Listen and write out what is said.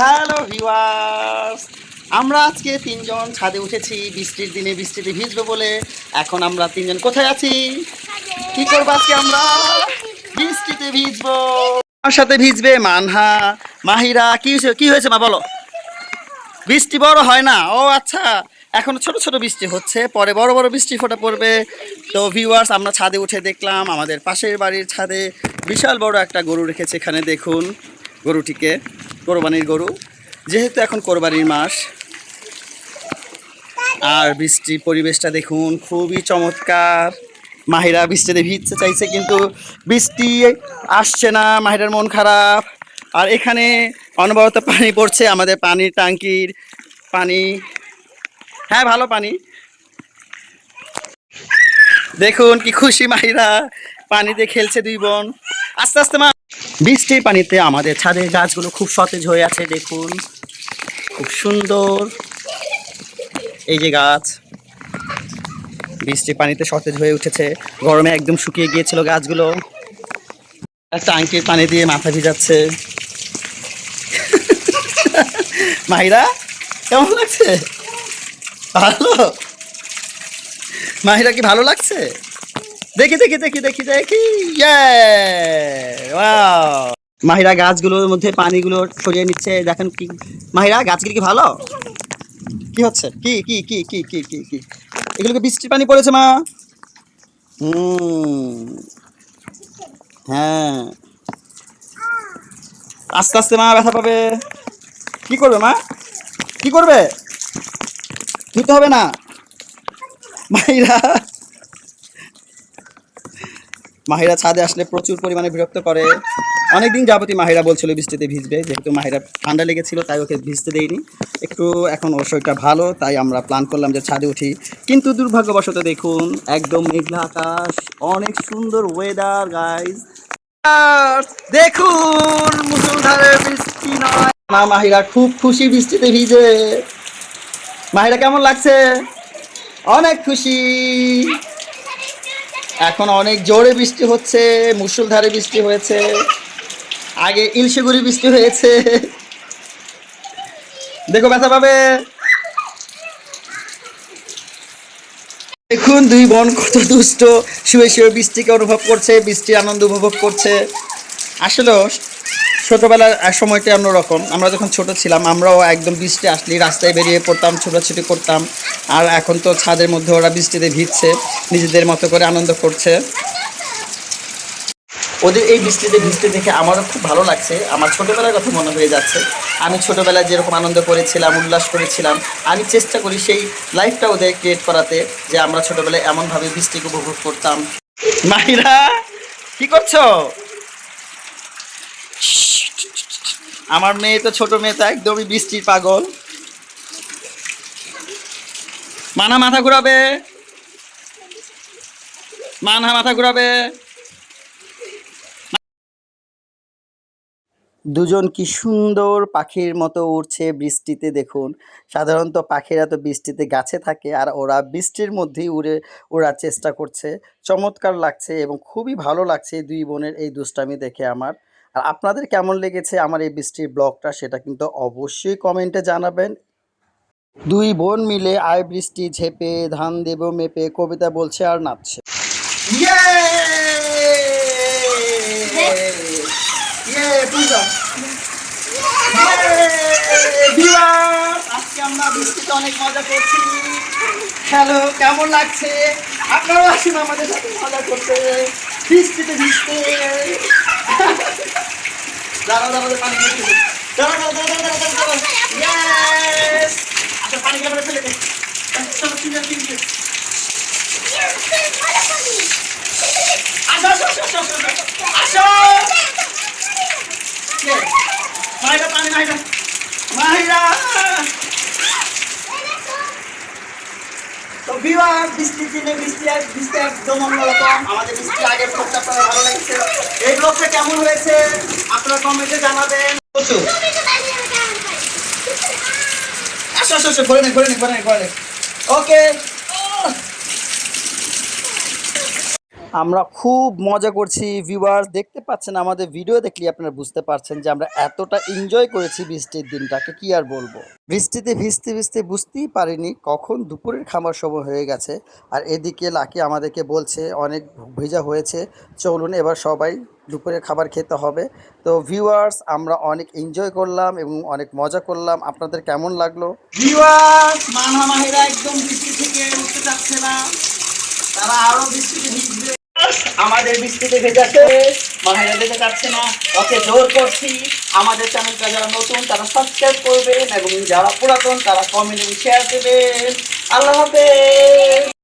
Hello viewers আমরা আজকে তিনজন ছাদে উঠেছি, বৃষ্টির দিনে বৃষ্টিতে ভিজবো বলে। এখন আমরা তিনজন কোথায় আছি? কি করব আজকে আমরা? বৃষ্টিতে ভিজবো। আমার সাথে ভিজবে মানহা, মাহিরা। কি হয়েছে কি হয়েছে মা, বলো। বৃষ্টি বড় হয় না? ও আচ্ছা এখন ছোট ছোট বৃষ্টি হচ্ছে, পরে বড় বড় বৃষ্টি ফোটা পড়বে। তো ভিউয়ার্স আমরা ছাদে উঠে দেখলাম, আমাদের পাশের বাড়ির ছাদে বিশাল বড় একটা গরু রেখেছে এখানে, দেখুন। গরুটিকে। কোরবানির গরু। যেহেতু এখন কোরবানির মাস, আর বৃষ্টির পরিবেশটা দেখুন খুবই চমৎকার। মাহিরা বৃষ্টিতে ভিজতে চাইছে, কিন্তু বৃষ্টি আসছে না, মাহিরার মন খারাপ। আর এখানে অনবরত পানি পড়ছে, আমাদের পানির ট্যাঙ্কির পানি। হ্যাঁ ভালো পানি। দেখুন কি খুশি মাহিরা, পানিতে খেলছে দুই বোন। আস্তে আস্তে মা। বৃষ্টির পানিতে আমাদের ছাদের গাছগুলো খুব সতেজ হয়ে আছে, দেখুন। খুব সুন্দর। এই যে গাছ, বৃষ্টির পানিতে সতেজ হয়ে উঠেছে। গরমে একদম শুকিয়ে গিয়েছিল গাছগুলো। আর ট্যাঙ্কির পানি দিয়ে মাথা ভিজাচ্ছে। মাহিরা, কেমন লাগছে? ভালো? মাহিরা কি ভালো লাগছে? দেখি দেখি দেখি দেখি দেখি! মাহিরা গাছগুলোর মধ্যে পানিগুলো সরিয়ে নিচ্ছে। দেখেন কি মাহিরা, গাছগুলো কি ভালো? কি হচ্ছে? কি কি কি কি কি কি কি? এগুলোকে বৃষ্টির পানি পড়েছে, মা? হ্যাঁ। আস্তে আস্তে মা, ব্যথা পাবে। কি করবে, মা? কি করবে? ধুতে হবে না। মাহিরা মাহিরা ছাদে আসলে প্রচুর পরিমাণে বিরক্ত করে। অনেকদিন যাবতই মাহিরা বলছিল বৃষ্টিতে ভিজবে, যেহেতু মাহিরা ঠান্ডা লেগেছিল, তাই ওকে ভিজতে দেয়নি। একটু এখন ওর শরীরটা ভালো, তাই আমরা প্ল্যান করলাম যে ছাদে উঠি। কিন্তু দুর্ভাগ্যবশত দেখুন, একদম মেঘলা আকাশ, অনেক সুন্দর ওয়েদার গাইজ দেখুন, মুসুলধারে বৃষ্টি নয়। মা মাহিরা খুব খুশি বৃষ্টিতে ভিজে। মাহিরা কেমন লাগছে? অনেক খুশি। এখন অনেক জোরে বৃষ্টি হচ্ছে মুসুলধারে বৃষ্টি হয়েছে, আগে ইলশেগুড়ি বৃষ্টি হয়েছে। দেখো ব্যথা পাবে। দেখুন, দুই বন কত দুষ্ট, শুয়ে শুয়ে বৃষ্টিকে অনুভব করছে, বৃষ্টির আনন্দ উপভোগ করছে। আসলে ছোটোবেলার সময়টা অন্যরকম। আমরা যখন ছোট ছিলাম, আমরাও একদম বৃষ্টি আসলে রাস্তায় বেরিয়ে পড়তাম, ছোটাছুটি করতাম। আর এখন তো ছাদের মধ্যে ওরা বৃষ্টিতে ভিজছে, নিজেদের মতো করে আনন্দ করছে। ওদের এই বৃষ্টিতে ভিজতে দেখে আমারও খুব ভালো লাগছে। আমার ছোটোবেলার কথা মনে হয়ে যাচ্ছে। আমি ছোটোবেলায় যেরকম আনন্দ করেছিলাম, উল্লাস করেছিলাম, আমি চেষ্টা করি সেই লাইফটা ওদের ক্রিয়েট করাতে যে আমরা ছোটোবেলায় এমনভাবে বৃষ্টিকে উপভোগ করতাম। মাহিরা, কি করছ? আমার মেয়ে তো ছোট মেয়ে, তো একদমই বৃষ্টির পাগল। মানা মাথা ঘুরাবে। মানা মাথা ঘুরাবে। দুজন কি সুন্দর পাখির মতো উড়ছে বৃষ্টিতে, দেখুন। সাধারণত পাখিরা তো বৃষ্টিতে গাছে থাকে, আর ওরা বৃষ্টির মধ্যেই উড়ে ওড়ার চেষ্টা করছে। চমৎকার লাগছে এবং খুবই ভালো লাগছে দুই বোনের এই দুষ্টামি দেখে আমার। আর আপনাদের কেমন লেগেছে আমার এই বৃষ্টির ব্লগটা সেটা কিন্তু অবশ্যই কমেন্টে জানাবেন। দুই বোন মিলে আয় বৃষ্টি ঝেপে ধান দেব মেপে কবিতা বলছে আর নাচছে। আজকে আমরা বৃষ্টিতে অনেক মজা করছি। হ্যালো কেমন লাগছে? আপনারাও আসুন আমাদের সাথে মজা করতে। বৃষ্টিতে ভিজতে। দাঁড়াও দাঁড়াও পানি দিয়ে। দাঁড়াও দাঁড়াও দাঁড়াও দাঁড়াও দাঁড়াও দাঁড়াও। আচ্ছা পানি গ্লাসে ফেলে দে চলো তিনজন তিনজন। আসো আসো আসো আসো আসো আসো। কে? পানি মাহিরা মাহিরা তো বৃষ্টির দিনে বৃষ্টি বৃষ্টি একদম অন্যরকম। আমাদের বৃষ্টি আগের ব্লগটা ভালো লেগেছে। এই কেমন হয়েছে? আপনারা কমেন্টে জানাবেন। প্রচুর। আসো আসো আসো ঘরে নে। ওকে। আমরা খুব মজা করছি ভিউয়ার্স দেখতে পাচ্ছেন আমাদের ভিডিও দেখলে আপনারা বুঝতে পারছেন যে আমরা এতটা এনজয় করেছি বৃষ্টির দিনটাকে, কি আর বলব? বৃষ্টিতে ভিজতে ভিজতে বুঝতেই পারিনি কখন দুপুরের খাবার সময় হয়ে গেছে। আর এদিকে লাকি আমাদেরকে বলছে, অনেক ভেজা হয়েছে, চলুন এবার সবাই দুপুরের খাবার খেতে হবে। তো ভিউয়ার্স আমরা অনেক এনজয় করলাম এবং অনেক মজা করলাম। আপনাদের কেমন লাগল? ভিউয়ার্স একদম তারা বৃষ্টিতে ভিজবে। আমাদের বৃষ্টিতে ভেজাচ্ছে মহিলা ভেজা যাচ্ছে না। ওকে জোর করছি। আমাদের চ্যানেলটা যারা নতুন, তারা সাবস্ক্রাইব করবেন এবং যারা পুরাতন, তারা কমেন্ট শেয়ার দেবেন। আল্লাহ হাফেজ!